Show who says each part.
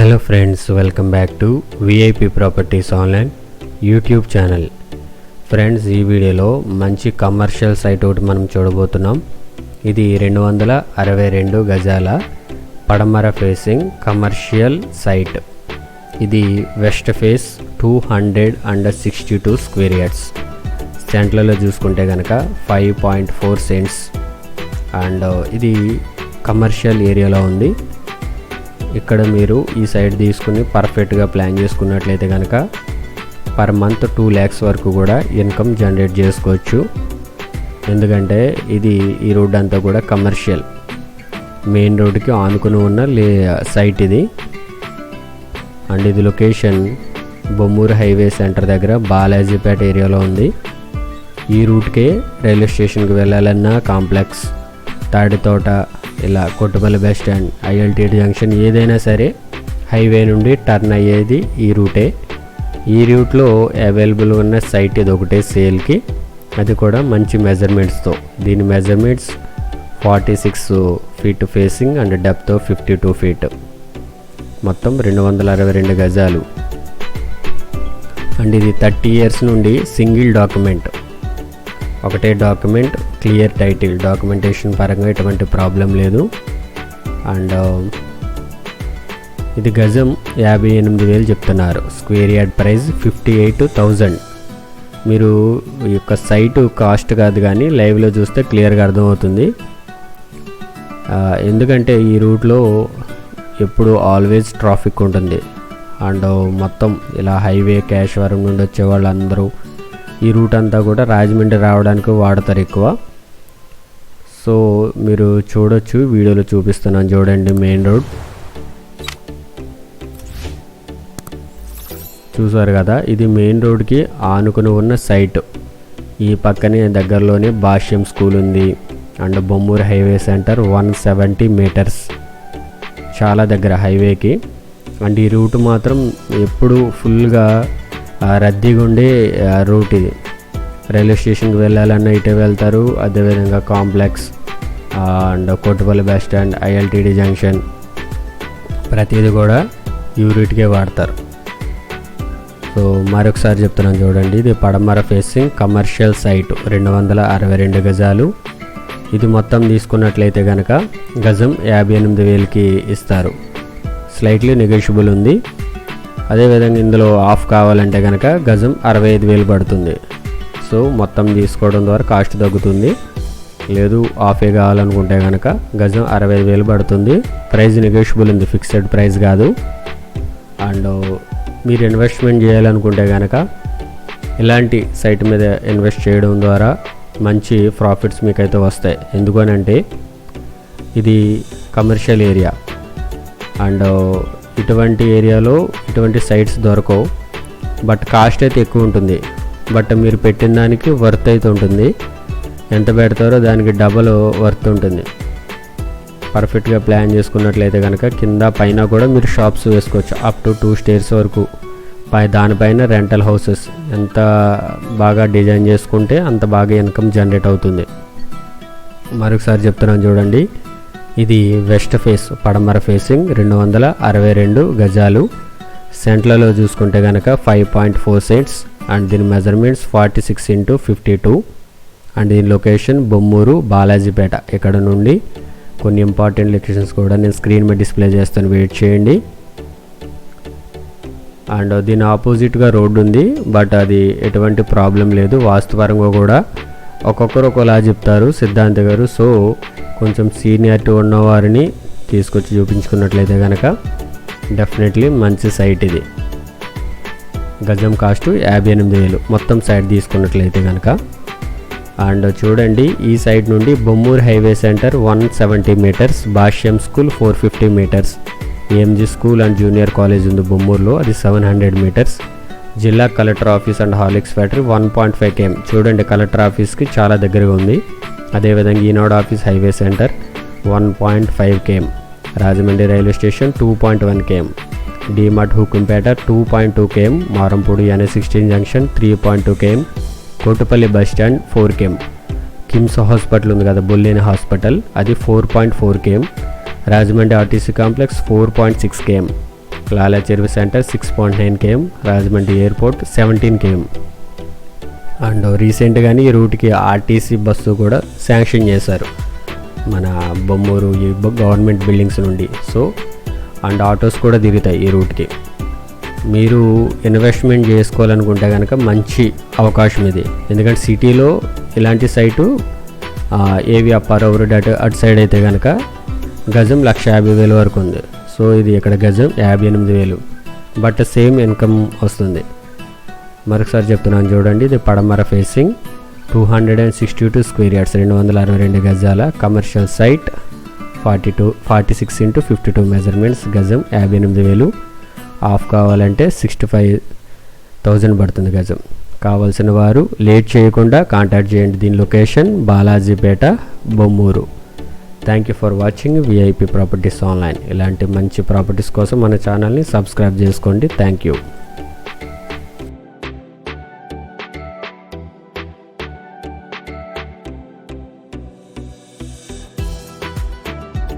Speaker 1: Hello friends welcome back to VIP properties online YouTube channel. Friends ఈ వీడియోలో మంచి commercial site ఒకటి మనం చూడబోతున్నాం. ఇది రెండు వందల అరవై రెండు గజాల పడమర ఫేసింగ్ కమర్షియల్ సైట్. ఇది west face two hundred and sixty two square yards. సెంట్లలో చూసుకుంటే కనుక five point four cents. And ఇది కమర్షియల్ ఏరియాలో ఉంది. ఇక్కడ మీరు ఈ సైడ్ తీసుకుని పర్ఫెక్ట్గా ప్లాన్ చేసుకున్నట్లయితే కనుక పర్ మంత్ టూ ల్యాక్స్ వరకు కూడా ఇన్కమ్ జనరేట్ చేసుకోవచ్చు. ఎందుకంటే ఇది ఈ రోడ్ అంతా కూడా కమర్షియల్. మెయిన్ రోడ్కి ఆనుకుని ఉన్న లే సైట్ ఇది. అండ్ ఇది లొకేషన్ బొమ్మూరు హైవే సెంటర్ దగ్గర బాలాజీపేట ఏరియాలో ఉంది. ఈ రూట్కే రైల్వే స్టేషన్కి వెళ్ళాలన్నా కాంప్లెక్స్ తాడితోట ఇలా Kottupalli bus stand ILTD junction ఏదైనా సరే హైవే నుండి టర్న్ అయ్యేది ఈ రూటే. ఈ రూట్లో అవైలబుల్ ఉన్న సైట్ ఇది ఒకటే సేల్కి అది కూడా మంచి మెజర్మెంట్స్తో దీని measurements forty six feet facing and depth fifty two feet మొత్తం రెండు వందల అరవై రెండు గజాలు. అండ్ ఇది థర్టీ ఇయర్స్ నుండి సింగిల్ డాక్యుమెంట్ ఒకటే డాక్యుమెంట్ క్లియర్ టైటిల్ డాక్యుమెంటేషన్ పరంగా ఎటువంటి ప్రాబ్లం లేదు. అండ్ ఇది గజం యాభై ఎనిమిది వేలు చెప్తున్నారు. Square yard price fifty eight thousand మీరు ఈ యొక్క సైటు కాస్ట్ కాదు కానీ లైవ్లో చూస్తే క్లియర్గా అర్థమవుతుంది. ఎందుకంటే ఈ రూట్లో ఎప్పుడు ఆల్వేస్ ట్రాఫిక్ ఉంటుంది. అండ్ మొత్తం ఇలా హైవే క్యాష్వరం నుండి వచ్చే వాళ్ళందరూ ఈ రూట్ అంతా కూడా రాజమండ్రి రావడానికి వాడతారు ఎక్కువ. సో మీరు చూడొచ్చు వీడియోలో చూపిస్తున్నాను చూడండి మెయిన్ రోడ్. చూసారు కదా ఇది మెయిన్ రోడ్కి ఆనుకుని ఉన్న సైట్. ఈ పక్కనే దగ్గరలోనే భాష్యం స్కూల్ ఉంది. And Bommuru highway centre one seventy metres. చాలా దగ్గర హైవేకి. అండ్ ఈ రూట్ మాత్రం ఎప్పుడు ఫుల్గా రద్దీగా ఉండే రూట్ ఇది. రైల్వే స్టేషన్కి వెళ్ళాలన్నా ఇటే వెళ్తారు. అదేవిధంగా complex and Kotipalli bus stand ILTD junction ప్రతిదీ కూడా ఈ రూట్కే వాడతారు. సో మరొకసారి చెప్తున్నాను చూడండి. ఇది పడమర ఫేసింగ్ కమర్షియల్ సైట్ రెండు వందల అరవై రెండు గజాలు. ఇది మొత్తం తీసుకున్నట్లయితే కనుక గజం యాభై ఎనిమిది వేలకి ఇస్తారు. స్లైట్లీ నెగోషియబుల్ ఉంది. అదేవిధంగా ఇందులో ఆఫ్ కావాలంటే కనుక గజం అరవై ఐదు వేలు పడుతుంది. సో మొత్తం తీసుకోవడం ద్వారా కాస్ట్ తగ్గుతుంది. లేదు ఆఫే కావాలనుకుంటే కనుక గజం అరవై ఐదు వేలు పడుతుంది. ప్రైస్ నెగోషియబుల్ ఉంది ఫిక్స్డ్ ప్రైస్ కాదు. అండ్ మీరు ఇన్వెస్ట్మెంట్ చేయాలనుకుంటే కనుక ఇలాంటి సైట్ మీద ఇన్వెస్ట్ చేయడం ద్వారా మంచి ప్రాఫిట్స్ మీకైతే వస్తాయి. ఎందుకనంటే ఇది కమర్షియల్ ఏరియా అండ్ ఇటువంటి ఏరియాలో ఇటువంటి సైట్స్ దొరకవు. బట్ కాస్ట్ అయితే ఎక్కువ ఉంటుంది. బట్ మీరు పెట్టిన దానికి వర్త్ అయితే ఉంటుంది. ఎంత పెడతారో దానికి డబల్ వర్త్ ఉంటుంది. పర్ఫెక్ట్గా ప్లాన్ చేసుకున్నట్లయితే కనుక కింద పైన కూడా మీరు షాప్స్ వేసుకోవచ్చు. అప్ టు టూ స్టేర్స్ వరకు. పై దానిపైన రెంటల్ హౌసెస్ ఎంత బాగా డిజైన్ చేసుకుంటే అంత బాగా ఇన్కమ్ జనరేట్ అవుతుంది. మరొకసారి చెప్తున్నాను చూడండి. ఇది వెస్ట్ ఫేస్ పడమర ఫేసింగ్ రెండు వందల అరవై రెండు గజాలు. సెంట్లలో చూసుకుంటే కనుక five point four cents and దీని measurements forty six into fifty two and దీని లొకేషన్ బొమ్మూరు బాలాజీపేట ఇక్కడ నుండి? కొన్ని ఇంపార్టెంట్ లొకేషన్స్ కూడా నేను స్క్రీన్ మీద డిస్ప్లే చేస్తాను. వెయిట్ చేయండి. అండ్ దీని ఆపోజిట్గా రోడ్డు ఉంది బట్ అది ఎటువంటి ప్రాబ్లం లేదు. వాస్తుపరంగా కూడా ఒక్కొక్కరు ఒకలా చెప్తారు సిద్ధాంత్ గారు. సో కొంచెం సీనియారిటీ ఉన్నవారిని తీసుకొచ్చి చూపించుకున్నట్లయితే కనుక డెఫినెట్లీ మంచి సైట్ ఇది. గజం కాస్ట్ యాభై ఎనిమిది వేలు. మొత్తం సైడ్ తీసుకున్నట్లయితే కనుక అండ్ చూడండి ఈ సైడ్ నుండి Bommuru highway centre one seventy metres Bhashyam school four fifty metres AMG school and junior college ఉంది బొమ్మూరులో అది సెవెన్ హండ్రెడ్ మీటర్స్. జిల్లా collector office and Horlicks factory one point five KM. చూడండి కలెక్టర్ ఆఫీస్కి చాలా దగ్గరగా ఉంది. అదేవిధంగా Eenadu office highway centre one point five KM. Rajahmundry railway station two point one KM. D Mart Hukumpeta two point two KM Marampudi NH sixteen junction three point two KM Kotapalli bus stand four KM KIMS hospital ఉంది కదా Bolleni hospital అది four point four KM Rajahmundry RTC complex four point six KM Lala Cheruvu centre six point nine KM Rajahmundry airport seventeen KM and రీసెంట్గానే ఈ రూట్కి RTC bus కూడా sanction చేశారు. మన బొమ్మూరు ఈ గవర్నమెంట్ బిల్డింగ్స్ నుండి. సో అండ్ ఆటోస్ కూడా తిరుగుతాయి ఈ రూట్కి. మీరు ఇన్వెస్ట్మెంట్ చేసుకోవాలనుకుంటే కనుక మంచి అవకాశం ఇది. ఎందుకంటే సిటీలో ఇలాంటి సైటు ఏవి అప్పారావు రోడ్ అటు అటు సైడ్ అయితే కనుక గజం లక్ష యాభై వేలు వరకు ఉంది. సో ఇది ఇక్కడ గజం యాభై ఎనిమిది వేలు. బట్ సేమ్ ఇన్కమ్ వస్తుంది. మరొకసారి చెప్తున్నాను చూడండి ఇది పడమర facing. Two hundred and sixty two square yards రెండు వందల అరవై రెండు గజాల commercial site. Forty two forty six into fifty two measurements గజం యాభై ఎనిమిది వేలు. ఆఫ్ కావాలంటే సిక్స్టీ ఫైవ్ థౌజండ్ పడుతుంది గజం. కావాల్సిన వారు లేట్ చేయకుండా కాంటాక్ట్ చేయండి. దీని location Balajipeta Bommuru. Thank you for watching VIP properties online ఇలాంటి మంచి ప్రాపర్టీస్ కోసం మన ఛానల్ని సబ్స్క్రైబ్ చేసుకోండి. Thank you